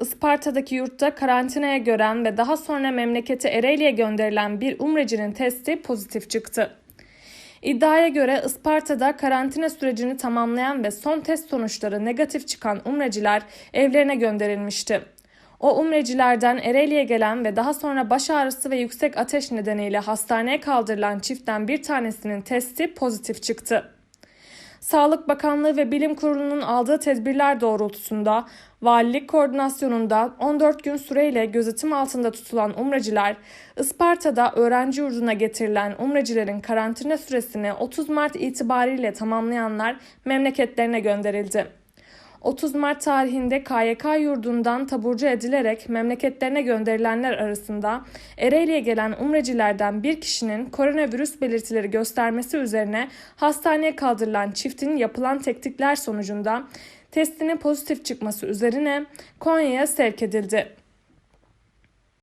Isparta'daki yurtta karantinaya gören ve daha sonra memleketi Ereğli'ye gönderilen bir umrecinin testi pozitif çıktı. İddiaya göre Isparta'da karantina sürecini tamamlayan ve son test sonuçları negatif çıkan umreciler evlerine gönderilmişti. O umrecilerden Ereğli'ye gelen ve daha sonra baş ağrısı ve yüksek ateş nedeniyle hastaneye kaldırılan çiftten bir tanesinin testi pozitif çıktı. Sağlık Bakanlığı ve Bilim Kurulu'nun aldığı tedbirler doğrultusunda valilik koordinasyonunda 14 gün süreyle gözetim altında tutulan umreciler, Isparta'da öğrenci yurduna getirilen umrecilerin karantina süresini 30 Mart itibariyle tamamlayanlar memleketlerine gönderildi. 30 Mart tarihinde KYK yurdundan taburcu edilerek memleketlerine gönderilenler arasında Ereğli'ye gelen umrecilerden bir kişinin koronavirüs belirtileri göstermesi üzerine hastaneye kaldırılan çiftin yapılan tetkikler sonucunda testinin pozitif çıkması üzerine Konya'ya sevk edildi.